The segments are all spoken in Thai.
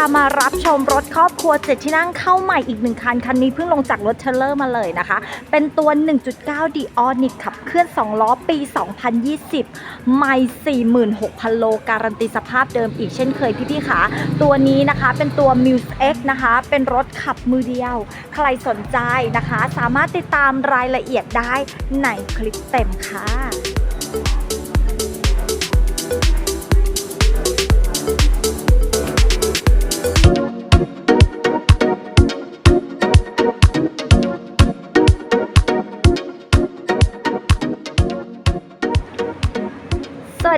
ามารับชมรถครอบครัวเจ็ดที่นั่งเข้าใหม่อีกหนึ่งคัน คันนี้เพิ่งลงจากรถเทรลเลอร์มาเลยนะคะ เป็นตัว 1.9 d i o n i c ขับเคลื่อน 2 ล้อปี 2020 ไม่46,000 โล การันตีสภาพเดิมอีกเช่นเคยพี่ๆค่ะ ตัวนี้นะคะเป็นตัว Muse X นะคะ เป็นรถขับมือเดียว ใครสนใจนะคะ สามารถติดตามรายละเอียดได้ในคลิปเต็มค่ะ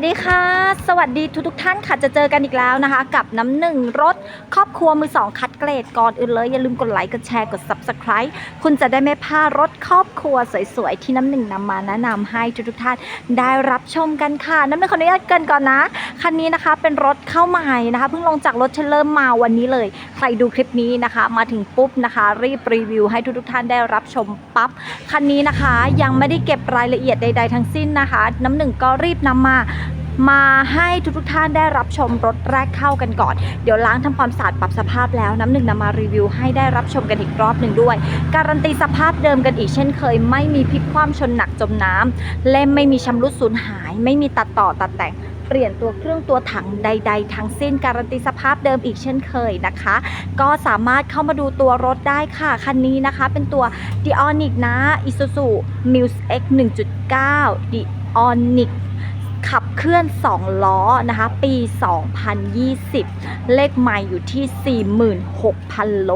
วัสดีค่ะ สวัสดีทุกทุกท่านค่ะ จะเจอกันอีกแล้วนะคะ กับน้ำหนึ่งรถครอบครัวมือสองคัดเกรดก่อนอื่นเลย อย่าลืมกดไลค์ กดแชร์ กด Subscribe คุณจะได้ไม่พลาดรถครอบครัวสวยๆ ที่น้ำหนึ่งนำมาแนะนำให้ทุกๆท่านได้รับชมกันค่ะ น้ำหนึ่งขออนุญาตเกรินก่อนนะ คันนี้นะคะเป็นรถเข้าใหม่นะคะเพิ่งลงจากรถเทรลเลอร์มาวันนี้เลย ใครดูคลิปนี้นะคะ มาถึงปุ๊บนะคะ รีบรีวิวให้ทุกๆท่านได้รับชมปั๊บคันนี้นะคะยังไม่ได้เก็บรายละเอียดใด ๆ ทั้งสิ้นนะคะ น้ำหนึ่งก็รีบนำมา มาให้ทุกๆท่านได้รับชมรถแรกเข้ากันก่อน เดี๋ยวล้างทำความสะอาดปรับสภาพแล้วน้ำหนึ่งนำมารีวิวให้ได้รับชมกันอีกรอบหนึ่งด้วย การันตีสภาพเดิมกันอีกเช่นเคย ไม่มีพลิกคว่ำชนหนักจมน้ำเล่มไม่มีชำรุดสูญหาย ไม่มีตัดต่อตัดแต่งเปลี่ยนตัวเครื่องตัวถังใด ๆ ทั้งสิ้นการันตีสภาพเดิมอีกเช่นเคยนะคะ ก็สามารถเข้ามาดูตัวรถได้ค่ะ คันนี้นะคะเป็นตัว d i o n i c นะ Isuzu Muse X 1.9 d i o n i c ขับเคลื่อน 2 ล้อนะคะ ปี 2020 เลขใหม่อยู่ที่ 46,000 โล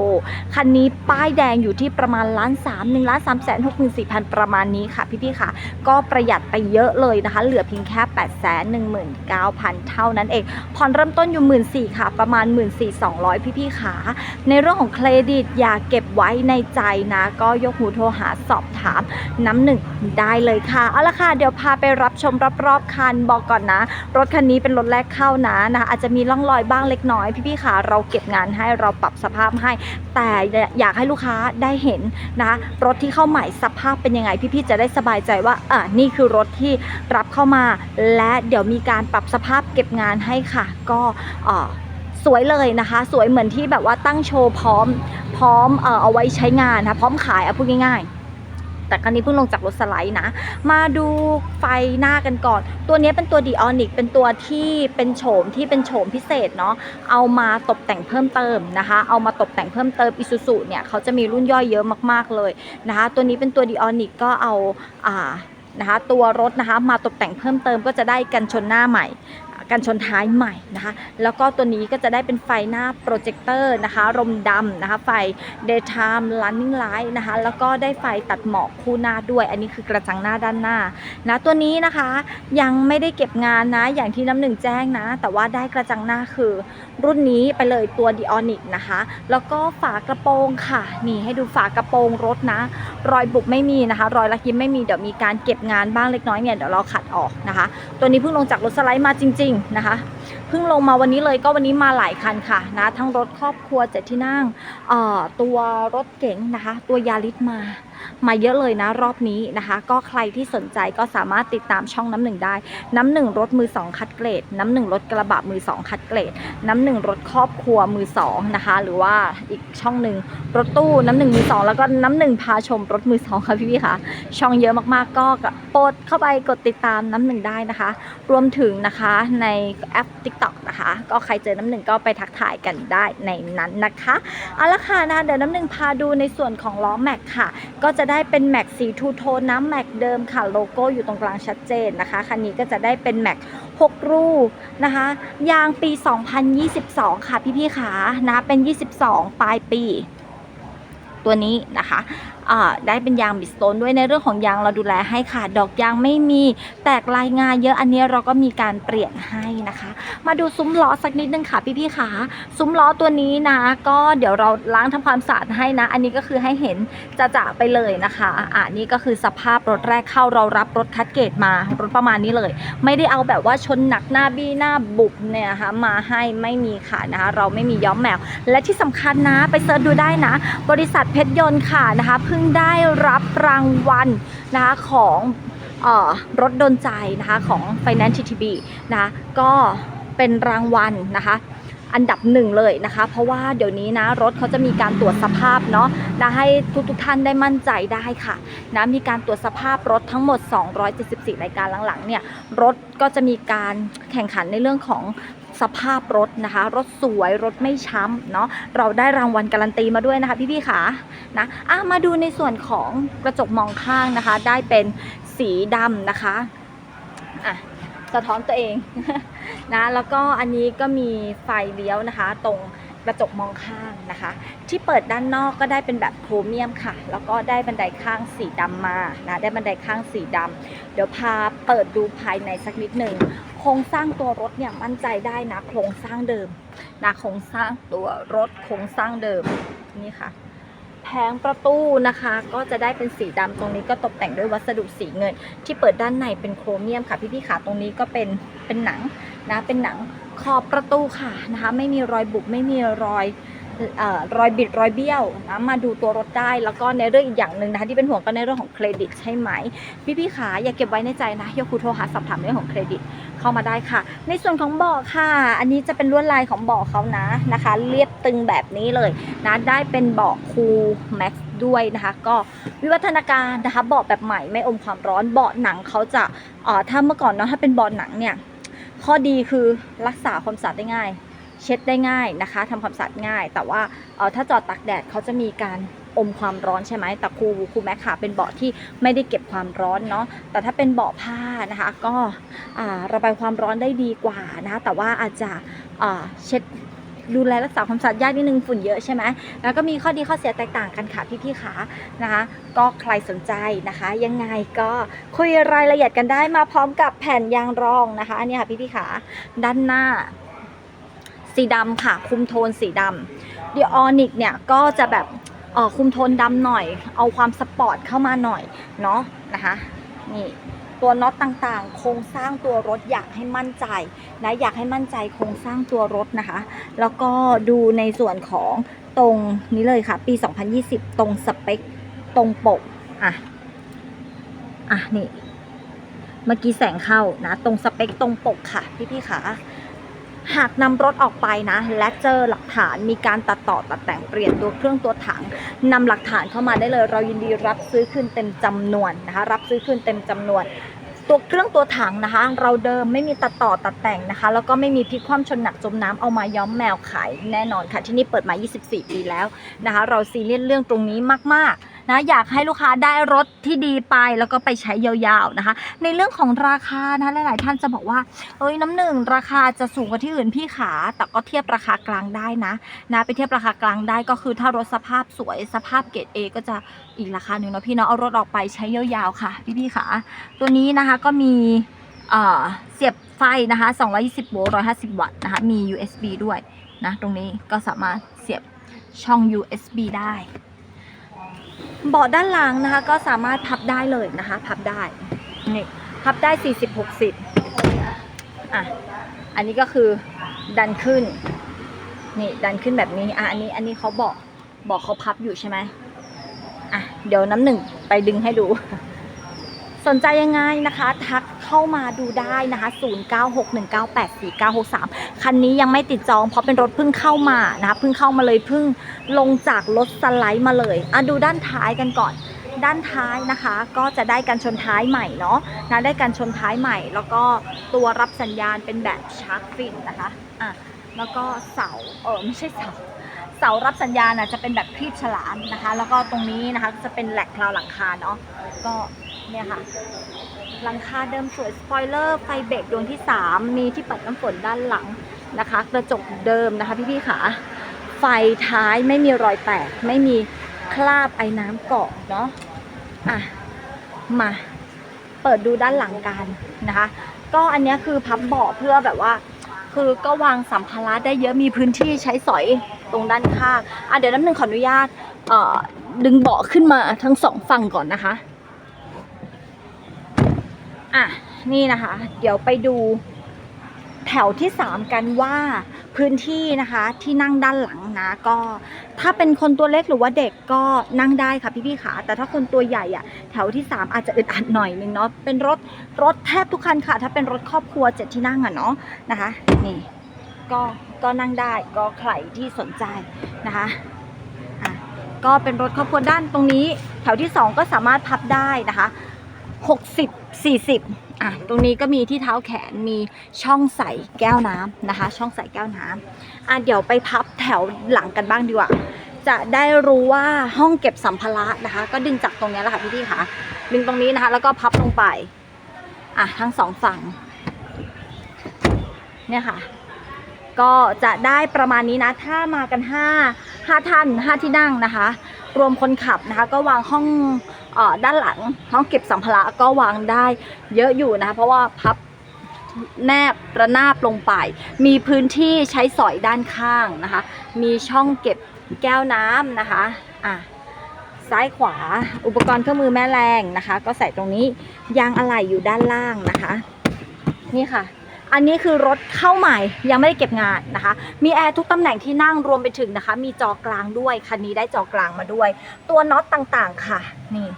คันนี้ป้ายแดงอยู่ที่ประมาณล้าน3 1ล้าน3แสน6 4 0 0 0ประมาณนี้ค่ะพี่ๆค่ะ ก็ประหยัดไปเยอะเลยนะคะ เหลือเพียงแค่8 1 9 0 0 0เท่านั้นเองผ่อนเริ่มต้นอยู่1 4ื่นค่ะ ประมาณ1 4 2 0 0พี่ๆค่ะ ในเรื่องของเครดิตอย่าเก็บไว้ในใจนะ ก็ยกหูโทรหาสอบถามน้ำหนึ่งได้เลยค่ะ เอาละค่ะ เดี๋ยวพาไปรับชมรอบๆคันบอกก่อนนะ รถคันนี้เป็นรถแรกเข้านะนะคะอาจจะมีร่องรอยบ้างเล็กน้อยพี่ๆค่ะเราเก็บงานให้เราปรับสภาพให้ แต่อยากให้ลูกค้าได้เห็นนะคะรถที่เข้าใหม่สภาพเป็นยังไงพี่ๆจะได้สบายใจว่าอ่านี่คือรถที่รับเข้ามา และเดี๋ยวมีการปรับสภาพเก็บงานให้ค่ะ ก็เออสวยเลยนะคะ สวยเหมือนที่แบบว่าตั้งโชว์พร้อมพร้อมเอ่อเอาไว้ใช้งานนะพร้อมขายเอาพูดง่ายๆ แต่คันนี้เพิ่งลงจากรถสไลด์นะ มาดูไฟหน้ากันก่อน ตัวนี้เป็นตัวดีออนิกเป็นตัวที่เป็นโฉมที่เป็นโฉมพิเศษเนาะเอามาตกแต่งเพิ่มเติมนะคะ เอามาตกแต่งเพิ่มเติมอิซูซุเนี่ยเขาจะมีรุ่นย่อยเยอะมากๆเลยนะคะ ตัวนี้เป็นตัวดีออนิกก็เอาอ่านะคะตัวรถนะคะมาตกแต่งเพิ่มเติมก็จะได้กันชนหน้าใหม่ กันชนท้ายใหม่นะคะ แล้วก็ตัวนี้ก็จะได้เป็นไฟหน้าโปรเจคเตอร์นะคะรมดำนะคะ ไฟ daytime running light นะคะ แล้วก็ได้ไฟตัดหมอกคู่หน้าด้วย อันนี้คือกระจังหน้าด้านหน้านะตัวนี้นะคะยังไม่ได้เก็บงานนะอย่างที่น้ำหนึ่งแจ้งนะ แต่ว่าได้กระจังหน้าคือ รุ่นนี้ไปเลยตัว d i o n i c นะคะ แล้วก็ฝากระโปรงค่ะ นี่ให้ดูฝากระโปรงรถนะ รอยบุบไม่มีนะคะ รอยลักยิ้มไม่มีเดี๋ยวมีการเก็บงานบ้างเล็กน้อยเนี่ยเดี๋ยวเราขัดออกนะคะ ตัวนี้เพิ่งลงจากรถสไลด์มาจริง ๆนะคะเพิ่งลงมาวันนี้เลยก็วันนี้มาหลายคันค่ะนะทั้งรถครอบครัวเจ็ดที่นั่งเอ่อตัวรถเก๋งนะคะ ตัวยาริสมา มาเยอะเลยนะรอบนี้นะคะ ก็ใครที่สนใจก็สามารถติดตามช่องน้ำหนึ่งได้ น้ำหนึ่งรถมือสองคัดเกรด น้ำหนึ่งรถกระบะมือสองคัดเกรด น้ำหนึ่งรถครอบครัวมือสองนะคะ หรือว่าอีกช่องหนึ่งรถตู้น้ำหนึ่งมือสองแล้วก็น้ำหนึ่งพาชมรถมือสองค่ะพี่ๆค่ะ ช่องเยอะมากๆก็โปรดเข้าไปกดติดตามน้ำหนึ่งได้นะคะ รวมถึงนะคะในแอป TikTok นะคะ ก็ใครเจอน้ำหนึ่งก็ไปทักทายกันได้ในนั้นนะคะเอาละค่ะนะเดี๋ยวน้ำหนึ่งพาดูในส่วนของล้อแม็กค่ะ ก็จะได้เป็นแม็กสีทูโทนน้ำแม็กเดิมค่ะโลโก้อยู่ตรงกลางชัดเจนนะคะคันนี้ก็จะได้เป็นแม็ก6รูนะคะยางปี 2022 ค่ะพี่ๆค่ะนะเป็น 22 ปลายปีตัวนี้นะคะ ได้เป็นยางบิสโตนด้วยในเรื่องของยางเราดูแลให้ค่ะดอกยางไม่มีแตกลายงาเยอะอันนี้เราก็มีการเปลี่ยนให้นะคะ มาดูซุ้มล้อสักนิดนึงค่ะพี่ๆค่ะซุ้มล้อตัวนี้นะ ก็เดี๋ยวเราล้างทำความสะอาดให้นะ อันนี้ก็คือให้เห็นจะจะๆไปเลยนะคะอ่านี่ก็คือสภาพรถแรกเข้าเรารับรถคัดเกรดมารถประมาณนี้เลย ไม่ได้เอาแบบว่าชนหนักหน้าบี้หน้าบุบเนี่ยนะคะมาให้ไม่มีค่ะนะคะเราไม่มีย้อมแมว และที่สำคัญนะไปเซิร์ชดูได้นะ บริษัทเพชรยนต์ค่ะนะคะพิ่งได้รับรางวัลนะคะของออรถดนใจนะคะของ Finance TTB นะคะก็เป็นรางวัลนะคะอันดับหนึ่งเลยนะคะ เพราะว่าเดี๋ยวนี้นะรถเขาจะมีการตรวจสภาพเนาะนะให้ทุกๆท่านได้มั่นใจได้ค่ะนะมีการตรวจสภาพรถทั้งหมด 274 รายการหลังๆเนี่ยรถก็จะมีการแข่งขันในเรื่องของ สภาพรถนะคะ รถสวยรถไม่ช้ำเนาะเราได้รางวัลการันตีมาด้วยนะคะพี่ๆค่ะนะอะมาดูในส่วนของกระจกมองข้างนะคะ ได้เป็นสีดำนะคะอะสะท้อนตัวเองนะแล้วก็อันนี้ก็มีไฟเลี้ยวนะคะ ตรงกระจกมองข้างนะคะ ที่เปิดด้านนอกก็ได้เป็นแบบโครเมียมค่ะ แล้วก็ได้บันไดข้างสีดำมานะได้บันไดข้างสีดำเดี๋ยวพาเปิดดูภายในสักนิดหนึ่ง โครงสร้างตัวรถเนี่ยมั่นใจได้นะโครงสร้างเดิมนะโครงสร้างตัวรถโครงสร้างเดิมนี่ค่ะแผงประตูนะคะ ก็จะได้เป็นสีดำตรงนี้ก็ตกแต่งด้วยวัสดุสีเงิน ที่เปิดด้านในเป็นโครเมียมค่ะพี่ๆขาตรงนี้ก็เป็นเป็นหนังนะเป็นหนังขอบประตูค่ะนะคะ ไม่มีรอยบุบไม่มีรอย รอยบิดรอยเบี้ยวนะมาดูตัวรถได้ แล้วก็ในเรื่องอีกอย่างหนึ่งนะคะที่เป็นห่วงก็ในเรื่องของเครดิตใช่ไหม พี่ๆขาอย่าเก็บไว้ในใจนะยกคูโทรหาสอบถามเรื่องของเครดิตเข้ามาได้ค่ะ ในส่วนของเบาะค่ะ อันนี้จะเป็นลวดลายของเบาะเขานะนะคะ เรียบตึงแบบนี้เลยนะได้เป็นเบาะคูลแม็กซ์ด้วยนะคะก็วิวัฒนาการนะคะเบาะแบบใหม่ไม่อมความร้อนเบาะหนังเขาจะอ่อถ้าเมื่อก่อนเนาะถ้าเป็นเบาะหนังเนี่ยข้อดีคือรักษาความสะอาดได้ง่าย เช็ดได้ง่ายนะคะทำความสะอาดง่าย แต่ว่าเออถ้าจอดตากแดดเขาจะมีการอมความร้อนใช่ไหมแต่ครูครูแม็กค่ะเป็นเบาะที่ไม่ได้เก็บความร้อนเนาะแต่ถ้าเป็นเบาะผ้านะคะ ก็ระบายความร้อนได้ดีกว่านะคะแต่ว่าอาจจะเช็ดดูแลรักษาความสะอาดยากนิดนึงฝุ่นเยอะใช่ไหมแล้วก็มีข้อดีข้อเสียแตกต่างกันค่ะพี่ๆขานะคะ ก็ใครสนใจนะคะ ยังไงก็คุยรายละเอียดกันได้มาพร้อมกับแผ่นยางรองนะคะอันนี้ค่ะพี่ๆขาด้านหน้า สีดำค่ะ คุมโทนสีดำเดีออนิกเนี่ยก็จะแบบเออคุมโทนดำหน่อย เอาความสปอร์ตเข้ามาหน่อยเนาะนะคะนี่ตัวน็อตต่างๆ โครงสร้างตัวรถอยากให้มั่นใจนะอยากให้มั่นใจโครงสร้างตัวรถนะคะ แล้วก็ดูในส่วนของตรงนี้เลยค่ะ ปี 2020 ตรงสเปคตรงปกอะอะนี่เมื่อกี้แสงเข้านะ ตรงสเปคตรงปกค่ะ พี่ๆค่ะ หากนำรถออกไปนะ และเจอหลักฐานมีการตัดต่อตัดแต่งเปลี่ยนตัวเครื่องตัวถังนำหลักฐานเข้ามาได้เลย เรายินดีรับซื้อคืนเต็มจำนวนนะคะรับซื้อคืนเต็มจำนวน ตัวเครื่องตัวถังนะคะ เราเดิมไม่มีตัดต่อตัดแต่งนะคะ แล้วก็ไม่มีพลิกคว่ำชนหนักจมน้ำเอามาย้อมแมวขายแน่นอนค่ะที่นี่เปิดมา 24 ปีแล้วนะคะ เราซีเรียสเรื่องตรงนี้มากๆ นะอยากให้ลูกค้าได้รถที่ดีไปแล้วก็ไปใช้ยาวๆนะคะ ในเรื่องของราคานะหลายๆท่านจะบอกว่าเอ้ยน้ำหนึ่งราคาจะสูงกว่าที่อื่นพี่ขาแต่ก็เทียบราคากลางได้นะนะไปเทียบราคากลางได้ก็คือถ้ารถสภาพสวยสภาพเกรด A ก็จะอีกราคาหนึ่งเนาะพี่เนาะเอารถออกไปใช้ยาวๆค่ะพี่พี่ๆขาตัวนี้นะคะก็มีเอ่อเสียบไฟนะคะ 220 โวลต์ 150 วัตต์นะคะ มี USB ด้วยนะ ตรงนี้ก็สามารถเสียบช่อง USB ได้ เบาะด้านหลังนะคะ ก็สามารถพับได้เลยนะคะ พับได้นี่พับได้ 40 60อะอันนี้ก็คือดันขึ้นนี่ดันขึ้นแบบนี้อะอันนี้อันนี้เขาบอกบอกเขาพับอยู่ใช่ไหมอะเดี๋ยวน้ำหนึ่งไปดึงให้ดู สนใจยังไงนะคะ ทัก เข้ามาดูได้นะคะ 0961984963 คันนี้ยังไม่ติดจองเพราะเป็นรถเพิ่งเข้ามานะคะเพิ่งเข้ามาเลยเพิ่งลงจากรถสไลด์มาเลยอะดูด้านท้ายกันก่อนด้านท้ายนะคะก็จะได้การชนท้ายใหม่เนาะนะได้การชนท้ายใหม่ แล้วก็ตัวรับสัญญาณเป็นแบบชาร์จฟินนะคะอะแล้วก็เสาเออไม่ใช่เสาเสารับสัญญาณน่ะจะเป็นแบบครีบฉลามนะคะ แล้วก็ตรงนี้นะคะจะเป็นแหลกคลาวหลังคาเนาะก็ เนี่ยค่ะหลังคาเดิมสวยสปอยเลอร์ไฟเบรกดวงที่ 3 มีที่ปัดน้ำฝนด้านหลังนะคะ กระจกเดิมนะคะพี่ๆค่ะ ไฟท้ายไม่มีรอยแตก ไม่มีคราบไอ้น้ำเกาะเนาะอะมาเปิดดูด้านหลังกันนะคะ ก็อันนี้คือพับเบาะเพื่อแบบว่า คือก็วางสัมภาระได้เยอะมีพื้นที่ใช้สอยตรงด้านข้างอะเดี๋ยวน้ำหนึ่งขออนุญาตเอ่อดึงเบาะขึ้นมาทั้งสองฝั่งก่อนนะคะ อะนี่นะคะ เดี๋ยวไปดูแถวที่ 3 กันว่าพื้นที่นะคะที่นั่งด้านหลังนะก็ถ้าเป็นคนตัวเล็กหรือว่าเด็กก็นั่งได้ค่ะพี่ๆขาแต่ถ้าคนตัวใหญ่อะแถวที่ 3 อาจจะอึดอัดหน่อยนึงเนาะเป็นรถรถแทบทุกคันค่ะ ถ้าเป็นรถครอบครัวเจ็ดที่นั่งอะเนาะนะคะนี่ก็ก็นั่งได้ก็ใครที่สนใจนะคะอะก็เป็นรถครอบครัวด้านตรงนี้ แถวที่ 2 ก็สามารถพับได้นะคะ 60 40อะตรงนี้ก็มีที่เท้าแขนมีช่องใส่แก้วน้ำนะคะ ช่องใส่แก้วน้ำอะเดี๋ยวไปพับแถวหลังกันบ้างดีกว่า จะได้รู้ว่าห้องเก็บสัมภาระนะคะ ก็ดึงจากตรงนี้แหละค่ะพี่ๆค่ะดึงตรงนี้นะคะ แล้วก็พับลงไปอะทั้งสองฝั่งเนี่ยค่ะก็จะได้ประมาณนี้นะ ถ้ามากัน 5 5ท่าน 5 ที่นั่งนะคะ รวมคนขับนะคะ ก็วางห้อง ด้านหลังห้องเก็บสัมภาระก็วางได้เยอะอยู่นะคะเพราะว่าพับแนบระนาบลงไป มีพื้นที่ใช้สอยด้านข้างนะคะ มีช่องเก็บแก้วน้ำนะคะอะซ้ายขวาอุปกรณ์เครื่องมือแม่แรงนะคะ ก็ใส่ตรงนี้ยางอะไหล่อยู่ด้านล่างนะคะ นี่ค่ะ อันนี้คือรถเข้าใหม่ยังไม่ได้เก็บงานนะคะ มีแอร์ทุกตำแหน่งที่นั่งรวมไปถึงนะคะ มีจอกลางด้วยคันนี้ได้จอกลางมาด้วย ตัวน็อตต่างๆค่ะ นี่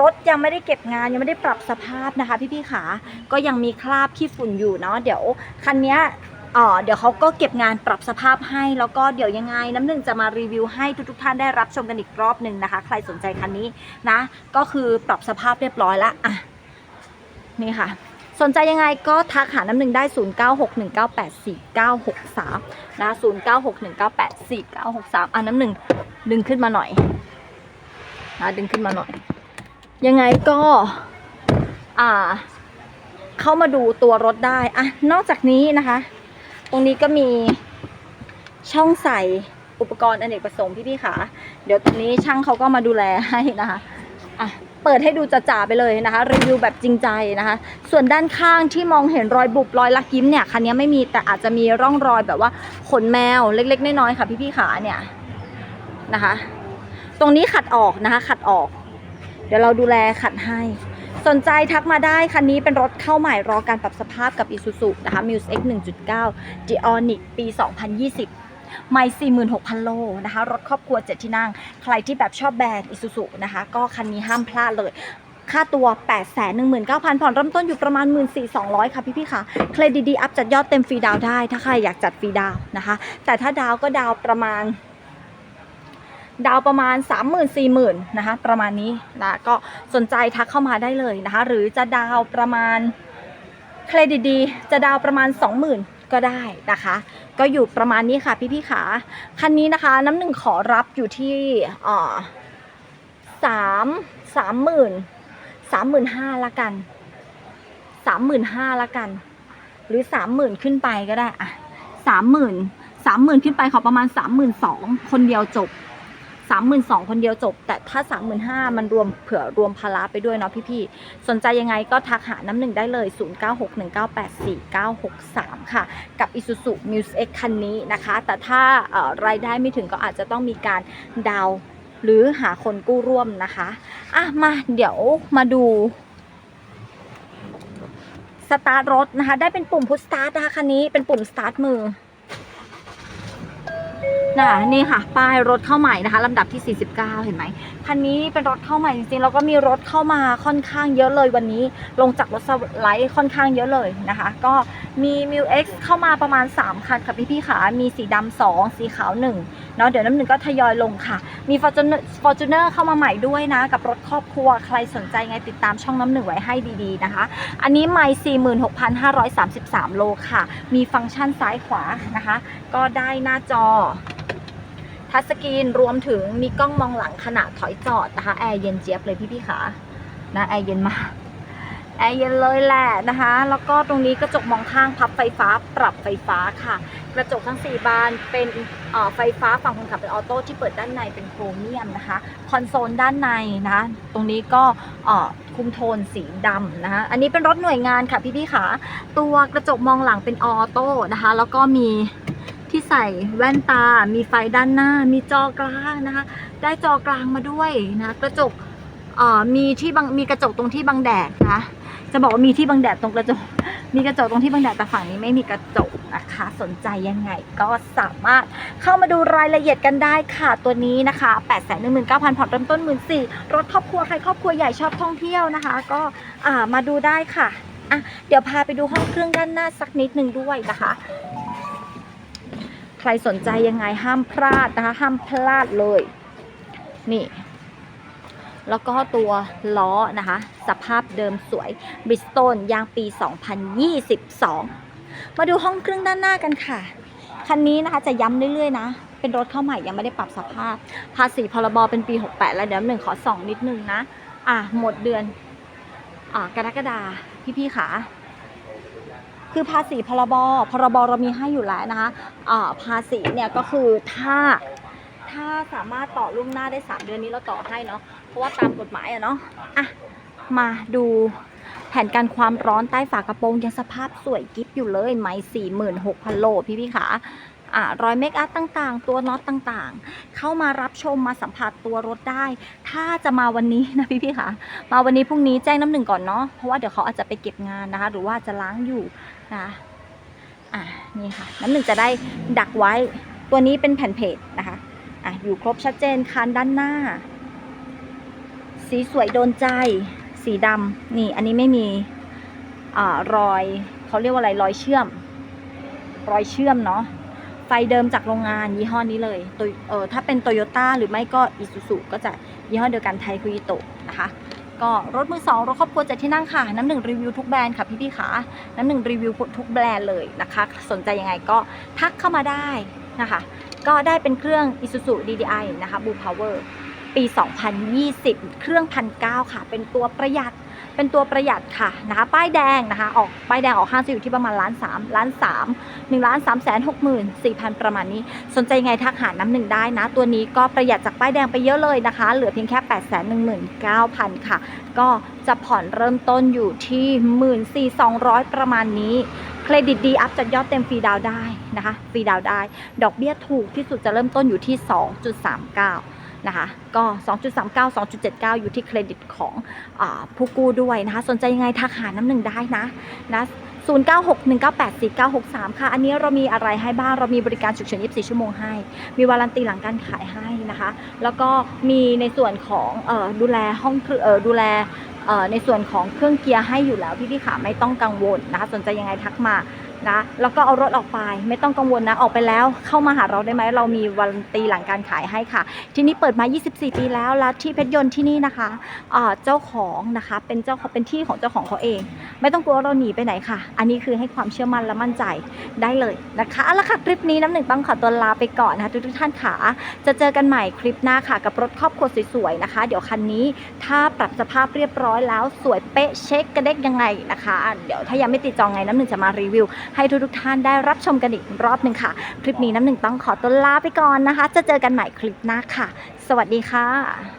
รถยังไม่ได้เก็บงานยังไม่ได้ปรับสภาพนะคะ พี่ๆขาก็ยังมีคราบขี้ฝุ่นอยู่เนาะเดี๋ยวคันนี้เอ่อเดี๋ยวเขาก็เก็บงานปรับสภาพให้ แล้วก็เดี๋ยวยังไงน้ำหนึ่งจะมารีวิวให้ทุกๆท่านได้รับชมกันอีกรอบหนึ่งนะคะ ใครสนใจคันนี้นะ ก็คือปรับสภาพเรียบร้อยแล้วอะนี่ค่ะ สนใจยังไงก็ทักหาน้ำหนึ่งได้ 0961984963นะ0961984963อะน้ำหนึ่งดึงขึ้นมาหน่อยนะดึงขึ้นมาหน่อย ยังไงก็อ่าเข้ามาดูตัวรถได้อะนอกจากนี้นะคะ ตรงนี้ก็มีช่องใส่อุปกรณ์อเนกประสงค์พี่ๆค่ะเดี๋ยวตรงนี้ช่างเขาก็มาดูแลให้นะคะอะ เปิดให้ดูจ่าๆไปเลยนะคะ รีวิวแบบจริงใจนะคะ ส่วนด้านข้างที่มองเห็นรอยบุบรอยลักยิ้มเนี่ยคันนี้ไม่มีแต่อาจจะมีร่องรอยแบบว่าขนแมวเล็ก ๆ น้อยๆค่ะพี่ๆขาเนี่ยนะคะ ตรงนี้ขัดออกนะคะ ขัดออก เดี๋ยวเราดูแลขัดให้สนใจทักมาได้ คันนี้เป็นรถเข้าใหม่รอการปรับสภาพกับ Isuzu นะคะ Muse X 1.9 Geonic ปี 2020 ไม่46,000 โลนะคะ รถครอบครัว 7 ที่นั่ง ใครที่แบบชอบแบรนด์ Isuzu นะคะ ก็คันนี้ห้ามพลาดเลย ค่าตัว 819,000 ผ่อนเริ่มต้นอยู่ประมาณ 14,200 ค่ะพี่ๆค่ะ เครดิตดีอัพจัดยอดเต็มฟรีดาวได้ ถ้าใครอยากจัดฟรีดาวนะคะ แต่ถ้าดาวก็ดาวประมาณดาวประมาณ 3 0 0 0 0 4 0 0 0นะคะประมาณนี้นะก็สนใจทักเข้ามาได้เลยนะคะ หรือจะดาวประมาณเครดิตดี จะดาวประมาณ 20,000 ก็ได้นะคะ ก็อยู่ประมาณนี้ค่ะพี่ๆขาคันนี้นะคะน้ำหนึ่งขอรับอยู่ที่อ่าสามสามหมื่นสามหมื่นห้าละกันสามหมื่นห้าละกัน หรือสามหมื่นขึ้นไปก็ได้อะสามหมื่นสามหมื่นขึ้นไปขอประมาณสามหมื่นสองคนเดียวจบ สามหมื่นสองคนเดียวจบ แต่ถ้าสามหมื่นห้ามันรวมเผื่อรวมภาระไปด้วยเนาะพี่ๆสนใจยังไงก็ทักหาน้ำหนึ่งได้เลย 0961984963 ค่ะ กับ Isuzu Muse X คันนี้นะคะ แต่ถ้ารายได้ไม่ถึงก็อาจจะต้องมีการดาวหรือหาคนกู้ร่วมนะคะอะมาเดี๋ยวมาดูสตาร์ทรถนะคะ ได้เป็นปุ่มพุชสตาร์ทนะคะคันนี้เป็นปุ่มสตาร์ทมือ นะนี่ค่ะ ป้ายรถเข้าใหม่นะคะลำดับที่ 49 เห็นไหม คันนี้เป็นรถเข้าใหม่จริงๆแล้วก็มีรถเข้ามาค่อนข้างเยอะเลยวันนี้ ลงจากรถสไลด์ค่อนข้างเยอะเลยนะคะ ก็มี m ิ X เข้ามาประมาณ 3 คันค่ะพี่ๆค่ะ มีสีดำสองสีขาว1เนาะเดี๋ยวน้ำหนึ่งก็ทยอยลงค่ะ มี Fortuner เข้ามาใหม่ด้วยนะ กับรถครอบครัวใครสนใจไงติดตามช่องน้ำหนึ่งไว้ให้ดีๆนะคะ อันนี้ไม่46,533 โลค่ะ มีฟังก์ชันซ้ายขวานะคะ ก็ได้หน้าจอ ทัชสกรีนรวมถึงมีกล้องมองหลังขณะถอยจอดนะคะแอร์เย็นเจี๊ยบเลยพี่ๆค่ะนะแอร์เย็นมากแอร์เย็นเลยแหละนะคะ แล้วก็ตรงนี้กระจกมองข้างพับไฟฟ้าปรับไฟฟ้าค่ะ กระจกทั้ง 4 บานเป็นเอ่อไฟฟ้าฝั่งคนขับเป็นออโต้ที่เปิดด้านในเป็นโครเมียมนะคะ คอนโซลด้านในนะ ตรงนี้ก็เอ่อคุมโทนสีดำนะคะ อันนี้เป็นรถหน่วยงานค่ะพี่ๆค่ะตัวกระจกมองหลังเป็นออโต้นะคะ แล้วก็มี ที่ใส่แว่นตา มีไฟด้านหน้า มีจอกลางนะคะ ได้จอกลางมาด้วยนะกระจกเอ่อมีที่บังมีกระจกตรงที่บังแดดนะจะบอกว่ามีที่บังแดดตรงกระจก มีกระจกตรงที่บังแดดแต่ฝั่งนี้ไม่มีกระจกนะคะ สนใจยังไงก็สามารถเข้ามาดูรายละเอียดกันได้ค่ะตัวนี้นะคะ8 1 9 0 0 0ผ่อนเริ่มต้น 1 4 0 0 0รถครอบครัวใครครอบครัวใหญ่ชอบท่องเที่ยวนะคะ ก็อ่ามาดูได้ค่ะอะเดี๋ยวพาไปดูห้องเครื่องด้านหน้าสักนิดหนึ่งด้วยนะคะ ใครสนใจยังไงห้ามพลาดนะคะ ห้ามพลาดเลย นี่ แล้วก็ตัวล้อนะคะ สภาพเดิมสวยบริสโตนยางปี 2022 มาดูห้องเครื่องด้านหน้ากันค่ะ คันนี้นะคะจะย้ำเรื่อยๆนะ เป็นรถเข้าใหม่ยังไม่ได้ปรับสภาพ ภาษีพรบเป็นปี 68 แล้วเดี๋ยวหนึ่งขอส่องนิดนึงนะ อะหมดเดือนอ่ากรกฎาพี่ๆขา คือภาษีพรบพรบเรามีให้อยู่แล้วนะคะภาษีเนี่ยก็คือถ้าถ้าสามารถต่อล่วงหน้าได้ 3 เดือนนี้เราต่อให้เนาะเพราะว่าตามกฎหมายอะเนาะอะมาดูแผนการความร้อนใต้ฝากระโปรงยังสภาพสวยกิฟต์อยู่เลยไหม46,000 โลพี่พี่ขา รอยเมคอัพต่างๆ ตัวน็อตต่างๆ เข้ามารับชมมาสัมผัสตัวรถได้ ถ้าจะมาวันนี้นะพี่ๆค่ะ มาวันนี้พรุ่งนี้แจ้งน้ำหนึ่งก่อนเนาะเพราะว่าเดี๋ยวเขาอาจจะไปเก็บงานนะคะ หรือว่าจะล้างอยู่นะอะนี่ค่ะ น้ำหนึ่งจะได้ดักไว้ตัวนี้เป็นแผ่นเพจนะคะอะอยู่ครบชัดเจนคันด้านหน้า สีสวยโดนใจ สีดำนี่อันนี้ไม่มีอ่ารอยเขาเรียกว่าอะไรรอยเชื่อม รอยเชื่อมเนาะ ไฟเดิมจากโรงงานยี่ห้อนี้เลยตัวเออถ้าเป็นโตโยต้าหรือไม่ก็อิซูซุก็จะยี่ห้อเดียวกันไทคุยิโตะนะคะ ก็รถมือสองรถครอบครัวเจ็ดที่นั่งค่ะ น้ำหนึ่งรีวิวทุกแบรนด์ค่ะพี่พี่ขาน้ำหนึ่งรีวิวทุกแบรนด์เลยนะคะ สนใจยังไงก็ทักเข้ามาได้นะคะ ก็ได้เป็นเครื่อง Isuzu DDI นะคะ Blue Power ปี 2020 เครื่องพันเค่ะ เป็นตัวประหยัด เป็นตัวประหยัดค่ะนะคะ ป้ายแดงนะคะออกป้ายแดงออกห้างจะอยู่ที่ประมาณล้านสามล้านสามหนึ่งล้านสามแสนหกหมื่นสี่พันประมาณนี้ สนใจไงทักหาน้ำหนึ่งได้นะ ตัวนี้ก็ประหยัดจากป้ายแดงไปเยอะเลยนะคะ เหลือเพียงแค่8 1 9 0 0 0ค่ะ ก็จะผ่อนเริ่มต้นอยู่ที่14,200ประมาณนี้เครดิตดีอัพจัดยอดเต็มฟรีดาวได้นะคะฟรีดาวได้ ดอกเบี้ยถูกที่สุดจะเริ่มต้นอยู่ที่ 2.39 นะคะ ก็ 2.39 2.79 อยู่ที่เครดิตของอผู้กู้ด้วยนะคะ สนใจยังไงทักหาน้ำหนึ่งได้นะนะ0961984963 ค่ะ อันนี้เรามีอะไรให้บ้าง เรามีบริการฉุกเฉิน 24 ชั่วโมงให้ มีวารันตีหลังการขายให้นะคะ แล้วก็มีในส่วนของออดูแลห้องออดูแลในส่วนของเครื่องเกียร์ให้อยู่แล้วพี่พี่ๆขาไม่ต้องกังวลนะคะ สนใจยังไงทักมา นะแล้วก็เอารถออกไปไม่ต้องกังวลนะออกไปแล้ว เข้ามาหาเราได้ไหมเรามีวันตีหลังการขายให้ค่ะ ที่นี่เปิดมา 24 ปีแล้วแล้วที่เพชรยนต์ที่นี่นะคะเจ้าของนะคะเป็นเจ้าเป็นที่ของเจ้าของเขาเอง ไม่ต้องกลัวเราหนีไปไหนค่ะ อันนี้คือให้ความเชื่อมั่นและมั่นใจได้เลยนะคะเอาละค่ะคลิปนี้น้ำหนึ่งต้องขอตัวลาไปก่อนนะคะทุกท่านค่ะจะเจอกันใหม่คลิปหน้าค่ะ กับรถครอบครัวสวยๆนะคะ เดี๋ยวคันนี้ถ้าปรับสภาพเรียบร้อยแล้วสวยเป๊ะเช็คกระเด็กยังไงนะคะ เดี๋ยวถ้ายังไม่ติดจองไงน้ำหนึ่งจะมารีวิวให้ทุกทุกท่านได้รับชมกันอีกรอบหนึ่งค่ะ คลิปนี้น้ำหนึ่งต้องขอตัวลาไปก่อนนะคะ จะเจอกันใหม่คลิปหน้าค่ะ สวัสดีค่ะ